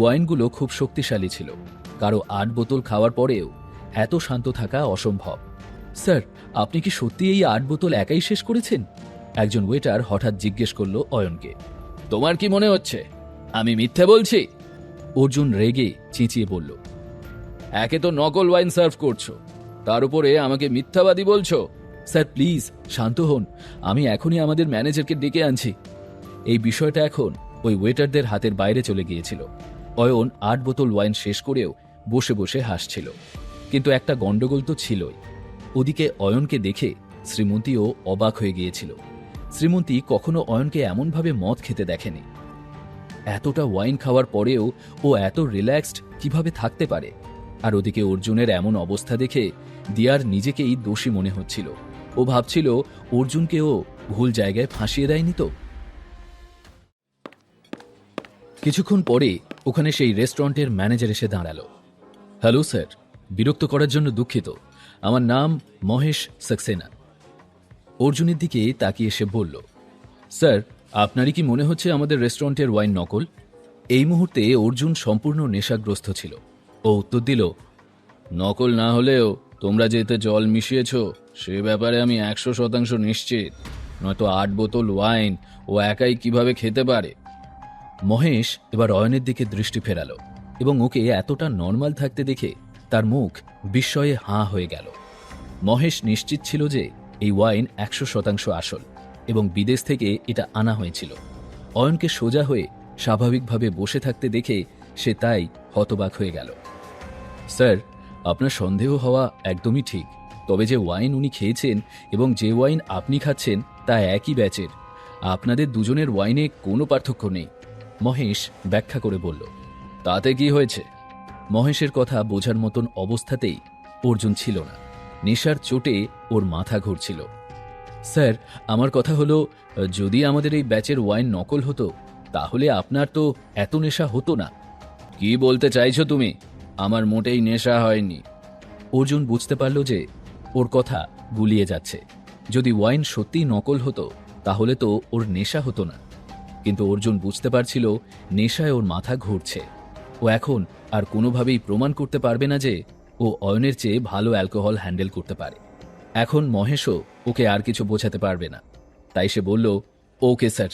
ওয়াইনগুলো খুব শক্তিশালী ছিল। কারও আট বোতল খাওয়ার পরেও এত শান্ত থাকা অসম্ভব। স্যার, আপনি কি সত্যি এই আট বোতল একাই শেষ করেছেন? একজন ওয়েটার হঠাৎ জিজ্ঞেস করল অয়নকে। তোমার কি মনে হচ্ছে? আমি মিথ্যে বলছি? অর্জুন রেগে চেঁচিয়ে বলল, একে তো নকল ওয়াইন সার্ভ করছ। তার উপরে আমাকে মিথ্যাবাদী বলছো? স্যার, প্লিজ, শান্ত হন। আমি এখনই আমাদের ম্যানেজারকে ডেকে আনছি। এই বিষয়টা এখন ওই ওয়েটারদের হাতের বাইরে চলে গিয়েছিল। অয়ন আট বোতল ওয়াইন শেষ করেও বসে বসে হাসছিল। কিন্তু একটা গন্ডগোল তো ছিলই। ওদিকে অয়নকে দেখে শ্রীমতীও অবাক হয়ে গিয়েছিল। শ্রীমন্তী কখনো অয়নকে এমনভাবে মদ খেতে দেখেনি। এতটা ওয়াইন খাওয়ার পরেও ও এত রিল্যাক্সড কীভাবে থাকতে পারে? আর ওদিকে অর্জুনের এমন অবস্থা দেখে দিয়ার নিজেকেই দোষী মনে হচ্ছিল। ও ভাবছিল, অর্জুনকেও ভুল জায়গায় ফাঁসিয়ে দেয়নি তো? কিছুক্ষণ পরে ওখানে সেই রেস্টুরেন্টের ম্যানেজার এসে দাঁড়াল। Hello, sir. বিরক্ত করার জন্য দুঃখিত। আমার নাম মহেশ সাক্সেনা। অর্জুনের দিকে তাকিয়ে এসে বলল, স্যার, আপনারই কি মনে হচ্ছে আমাদের রেস্টুরেন্টের ওয়াইন নকল? এই মুহূর্তে অর্জুন সম্পূর্ণ নেশাগ্রস্ত ছিল। ও উত্তর দিল, নকল না হলেও তোমরা যে এতে জল মিশিয়েছ, সে ব্যাপারে আমি একশো শতাংশ নিশ্চিত। নয়তো আট বোতল ওয়াইন ও একাই কীভাবে খেতে পারে? মহেশ এবার অয়নের দিকে দৃষ্টি ফেরাল এবং ওকে এতটা নর্মাল থাকতে দেখে তার মুখ বিস্ময়ে হাঁ হয়ে গেল। মহেশ নিশ্চিত ছিল যে এই ওয়াইন একশো শতাংশ আসল এবং বিদেশ থেকে এটা আনা হয়েছিল। অয়নকে সোজা হয়ে স্বাভাবিকভাবে বসে থাকতে দেখে সে তাই হতবাক হয়ে গেল। স্যার, আপনার সন্দেহ হওয়া একদমই ঠিক, তবে যে ওয়াইন উনি খেয়েছেন এবং যে ওয়াইন আপনি খাচ্ছেন তা একই ব্যাচের। আপনাদের দুজনের ওয়াইনে কোনো পার্থক্য নেই। মহেশ ব্যাখ্যা করে বলল, তাতে কি হয়েছে? মহেশের কথা বোঝার মতন অবস্থাতেই অর্জুন ছিল না। নেশার চোটে ওর মাথা ঘুরছিল। স্যার, আমার কথা হলো, যদি আমাদের এই ব্যাচের ওয়াইন নকল হতো, তাহলে আপনার তো এত নেশা হতো না। কি বলতে চাইছো তুমি? আমার মোটেই নেশা হয়নি। অর্জুন বুঝতে পারল যে ওর কথা গুলিয়ে যাচ্ছে। যদি ওয়াইন সত্যিই নকল হতো, তাহলে তো ওর নেশা হতো না। কিন্তু অর্জুন বুঝতে পারছিল নেশায় ওর মাথা ঘুরছে। ও এখন আর কোনোভাবেই প্রমাণ করতে পারবে না যে ও অয়নের চেয়ে ভালো অ্যালকোহল হ্যান্ডেল করতে পারে। এখন মহেশও ওকে আর কিছু বোঝাতে পারবে না। তাই সে বলল, ওকে স্যার,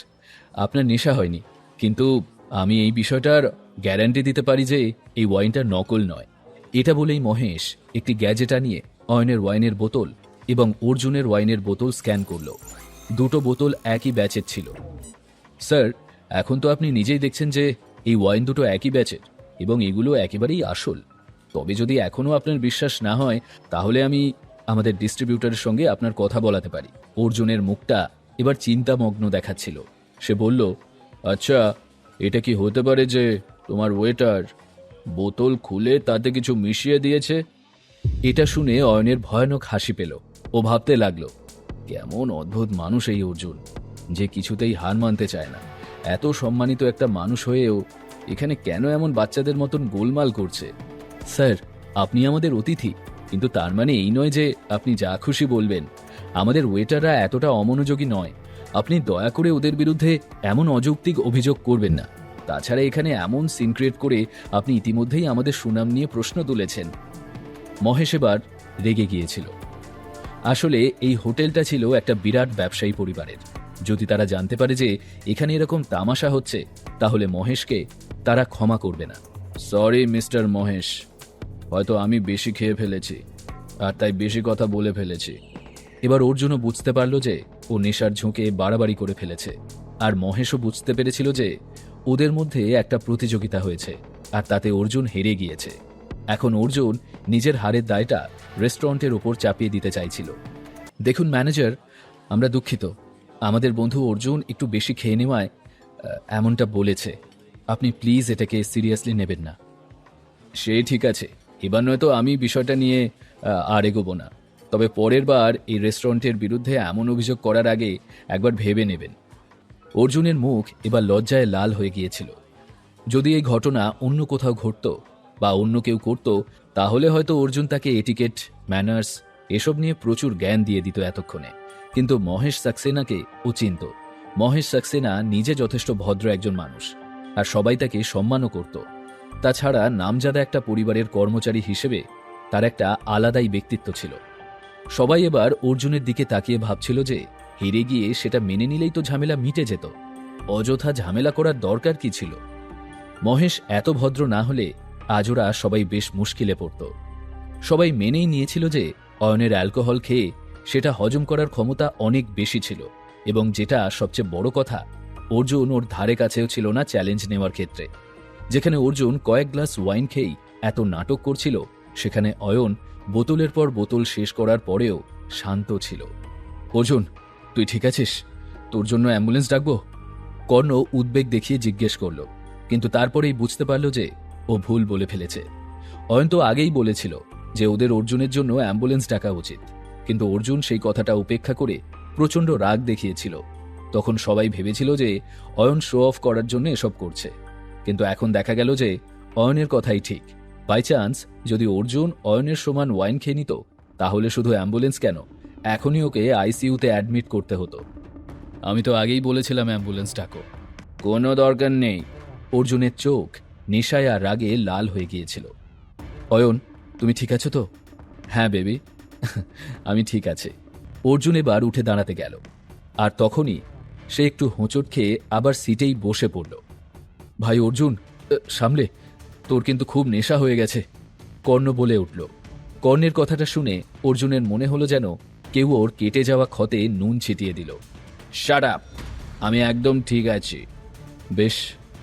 আপনার নেশা হয়নি, কিন্তু আমি এই বিষয়টার গ্যারান্টি দিতে পারি যে এই ওয়াইনটা নকল নয়। এটা বলেই মহেশ একটি গ্যাজেট আনিয়ে অয়নের ওয়াইনের বোতল এবং অর্জুনের ওয়াইনের বোতল স্ক্যান করল। দুটো বোতল একই ব্যাচের ছিল। স্যার, এখন তো আপনি নিজেই দেখছেন যে এই ওয়াইন দুটো একই ব্যাচের এবং এগুলো একেবারেই আসল। তবে যদি এখনও আপনার বিশ্বাস না হয়, তাহলে আমি আমাদের ডিস্ট্রিবিউটারের সঙ্গে আপনার কথা বলাতে পারি। অর্জুনের মুখটা এবার চিন্তামগ্ন দেখাচ্ছিল। সে বলল আচ্ছা এটা কি হতে পারে যে তোমার ওয়েটার বোতল খুলে তাতে কিছু মিশিয়ে দিয়েছে? এটা শুনে অয়নের ভয়ানক হাসি পেল ও ভাবতে লাগল, কেমন অদ্ভুত মানুষ এই অর্জুন। যে কিছুতেই হার মানতে চায় না। এত সম্মানিত একটা মানুষ হয়েও এখানে কেন এমন বাচ্চাদের মতন গোলমাল করছে? স্যার, আপনি আমাদের অতিথি, কিন্তু তার মানে এই নয় যে আপনি যা খুশি বলবেন। আমাদের ওয়েটাররা এতটা অমনোযোগী নয়। আপনি দয়া করে ওদের বিরুদ্ধে এমন অযৌক্তিক অভিযোগ করবেন না। তাছাড়া এখানে এমন সিন ক্রিয়েট করে আপনি ইতিমধ্যেই আমাদের সুনাম নিয়ে প্রশ্ন তুলেছেন। মহেশ এবার রেগে গিয়েছিল। আসলে এই হোটেলটা ছিল একটা বিরাট ব্যবসায়ী পরিবারের। যদি তারা জানতে পারে যে এখানে এরকম তামাশা হচ্ছে, তাহলে মহেশকে তারা ক্ষমা করবে না। Sorry mister Mahesh. হয়তো আমি বেশি খেয়ে ফেলেছি, আর তাই বেশি কথা বলে ফেলেছি। এবার অর্জুনও বুঝতে পারল যে ও নেশার ঝুঁকে বাড়াবাড়ি করে ফেলেছে, আর মহেশও বুঝতে পেরেছিল যে ওদের মধ্যে একটা প্রতিযোগিতা হয়েছে, আর তাতে অর্জুন হেরে গিয়েছে। এখন অর্জুন নিজের হারের দায়টা রেস্টুরেন্টের ওপর চাপিয়ে দিতে চাইছিল। দেখুন ম্যানেজার, আমরা দুঃখিত। আমাদের বন্ধু অর্জুন একটু বেশি খেয়ে নেওয়ায় এমনটা বলেছে। আপনি প্লিজ এটাকে সিরিয়াসলি নেবেন না। সে ঠিক আছে। এবার নয়তো আমি বিষয়টা নিয়ে আর এগোবো না। তবে পরের বার এই রেস্টুরেন্টের বিরুদ্ধে এমন অভিযোগ করার আগে একবার ভেবে নেবেন। অর্জুনের মুখ এবার লজ্জায় লাল হয়ে গিয়েছিল। যদি এই ঘটনা অন্য কোথাও ঘটত বা অন্য কেউ করত, তাহলে হয়তো অর্জুন তাকে এটিকেট ম্যানার্স এসব নিয়ে প্রচুর জ্ঞান দিয়ে দিত এতক্ষণে। কিন্তু মহেশ সাক্সেনাকে ও চিনত। মহেশ সাক্সেনা নিজে যথেষ্ট ভদ্র একজন মানুষ আর সবাই তাকে সম্মানও করত। তাছাড়া নামজাদা একটা পরিবারের কর্মচারী হিসেবে তার একটা আলাদাই ব্যক্তিত্ব ছিল। সবাই এবার অর্জুনের দিকে তাকিয়ে ভাবছিল যে হেরে গিয়ে সেটা মেনে নিলেই তো ঝামেলা মিটে যেত। অযথা ঝামেলা করার দরকার কি ছিল? মহেশ এত ভদ্র না হলে আজ ওরা সবাই বেশ মুশকিলে পড়ত। সবাই মেনেই নিয়েছিল যে অয়নের অ্যালকোহল খেয়ে সেটা হজম করার ক্ষমতা অনেক বেশি ছিল এবং যেটা সবচেয়ে বড় কথা, অর্জুন ওর ধারে কাছেও ছিল না চ্যালেঞ্জ নেওয়ার ক্ষেত্রে। যেখানে অর্জুন কয়েক গ্লাস ওয়াইন খেয়েই এত নাটক করছিল, সেখানে অয়ন বোতলের পর বোতল শেষ করার পরেও শান্ত ছিল। অর্জুন, তুই ঠিক আছিস? তোর জন্য অ্যাম্বুলেন্স ডাকবো? কর্ণ উদ্বেগ দেখিয়ে জিজ্ঞেস করল, কিন্তু তারপরেই বুঝতে পারল যে ও ভুল বলে ফেলেছে। অয়ন তো আগেই বলেছিল যে ওদের অর্জুনের জন্য অ্যাম্বুলেন্স ডাকা উচিত। কিন্তু অর্জুন সেই কথাটা উপেক্ষা করে প্রচণ্ড রাগ দেখিয়েছিল। তখন সবাই ভেবেছিল যে অয়ন শো অফ করার জন্য এসব করছে। কিন্তু এখন দেখা গেল যে অয়নের কথাই ঠিক। বাই চান্স যদি অর্জুন অয়নের সমান ওয়াইন খেয়ে নিত, তাহলে শুধু অ্যাম্বুলেন্স কেন? এখনই ওকে আইসিইউতে অ্যাডমিট করতে হতো। আমি তো আগেই বলেছিলাম অ্যাম্বুলেন্স ডাকো। কোনো দরকার নেই। অর্জুনের চোখ নেশায় আর রাগে লাল হয়ে গিয়েছিল। অয়ন তুমি ঠিক আছো তো? হ্যাঁ বেবি। আমি ঠিক আছে। অর্জুন এবার উঠে দাঁড়াতে গেল। আর তখনই সে একটু হোঁচট খেয়ে আবার সিটেই বসে পড়ল। ভাই অর্জুন সামলে। তোর কিন্তু খুব নেশা হয়ে গেছে। কর্ণ বলে উঠল। কর্ণের কথাটা শুনে অর্জুনের মনে হলো যেন কেউ ওর কেটে যাওয়া ক্ষতে নুন ছিটিয়ে দিল। আপ আমি একদম ঠিক আছি। বেশ,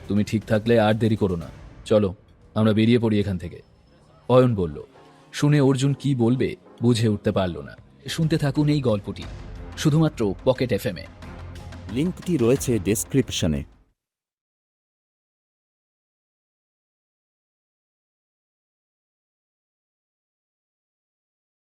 তুমি ঠিক থাকলে আর দেরি করো না। চলো, আমরা বেরিয়ে পড়ি এখান থেকে। অয়ন বলল, শুনে অর্জুন কি বলবে বুঝে উঠতে পারল না। শুনতে থাকুন এই গল্পটি, শুধুমাত্র পকেট এফ এ। লিঙ্কটি রয়েছে ডেসক্রিপশনে